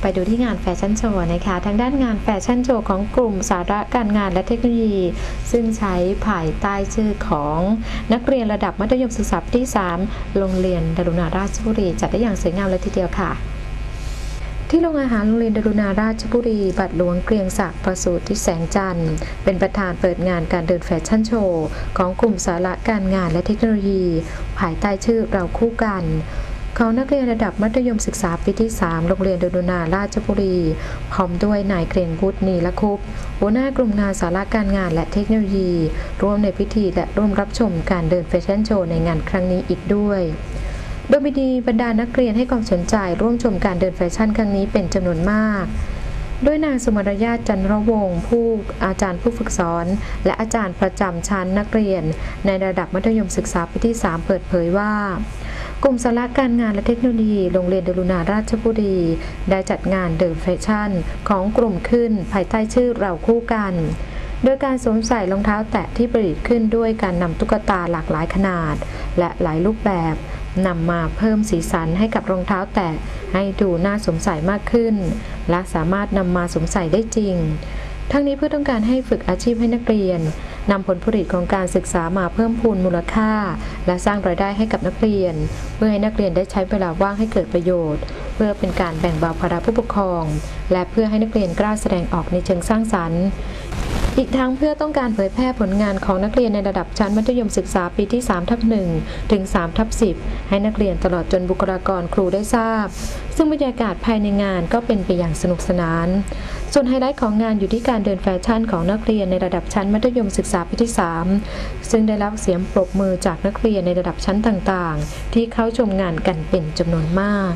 ไปดูที่งานแฟชั่นโชว์นะคะ ทางด้านงานแฟชั่นโชว์ของกลุ่มสาระการงานและเทคโนโลยี ซึ่งใช้ภายใต้ชื่อของนักเรียนระดับมัธยมศึกษาที่ 3 โรงเรียนดารุณาราชบุรี จัดได้อย่างสวยงามเลยทีเดียวค่ะที่โรงอาหารโรงเรียนดารุณาราชบุรี บัตรหลวงเกรียงศักดิ์ประสูติที่แสงจันทร์ เป็นประธานเปิดงานการเดินแฟชั่นโชว์ ของกลุ่มสาระการงานและเทคโนโลยี ภายใต้ชื่อเราคู่กัน ของนักเรียนระดับมัธยมศึกษาปีที่ 3 โรงเรียนดารุณาราชบุรี พร้อมด้วยนายเกรียงวุฒินีละคุปหัวหน้ากลุ่มงานสาระการงานและเทคโนโลยี ร่วมในพิธีและร่วมรับชมการเดินแฟชั่นโชว์ในงานครั้งนี้อีกด้วยโดยมีดีบรรดานักเรียนให้ความสนใจร่วมชมการเดินแฟชั่นครั้งนี้เป็นจำนวนมากด้วยนางสุมรยาจันทรวงศ์ผู้อาจารย์ผู้ฝึกสอน และอาจารย์ประจำชั้นนักเรียน ในระดับมัธยมศึกษาปีที่ 3 เปิดเผยว่า กลุ่มสาระการงานและเทคโนโลยี โรงเรียนดารุณาราชบุรี ได้จัดงานเดินแฟชั่นของกลุ่มขึ้น ภายใต้ชื่อเราคู่กัน โดยการสวมใส่รองเท้าแตะที่ประดิษฐ์ขึ้นด้วยการนำตุ๊กตาหลากหลายขนาด และหลายรูปแบบนำมาเพิ่มสีสันให้กับรองเท้าแตะให้ดูน่าสวมใส่มากขึ้น และสามารถนำมาสวมใส่ได้จริง ทั้งนี้เพื่อต้องการให้ฝึกอาชีพให้นักเรียน นำผลผลิตของการศึกษามาเพิ่มพูนมูลค่า และสร้างรายได้ให้กับนักเรียน เพื่อให้นักเรียนได้ใช้เวลาว่างให้เกิดประโยชน์ เพื่อเป็นการแบ่งเบาภาระผู้ปกครอง และเพื่อให้นักเรียนกล้าแสดงออกในเชิงสร้างสรรค์ อีกทั้งเพื่อต้องการเผยแพร่ผลงานของนักเรียนในระดับชั้นมัธยมศึกษาปีที่3ทับ1ถึง3ทับ10 ให้นักเรียนตลอดจนบุคลากรครูได้ทราบ ซึ่งบรรยากาศภายในงานก็เป็นไปอย่างสนุกสนาน ส่วนไฮไลท์ของงานอยู่ที่การเดินแฟชั่นของนักเรียนในระดับชั้นมัธยมศึกษาปีที่ 3 ซึ่งได้รับเสียงปรบมือจากนักเรียนในระดับชั้นต่างๆ ที่เข้าชมงานกันเป็นจำนวนมาก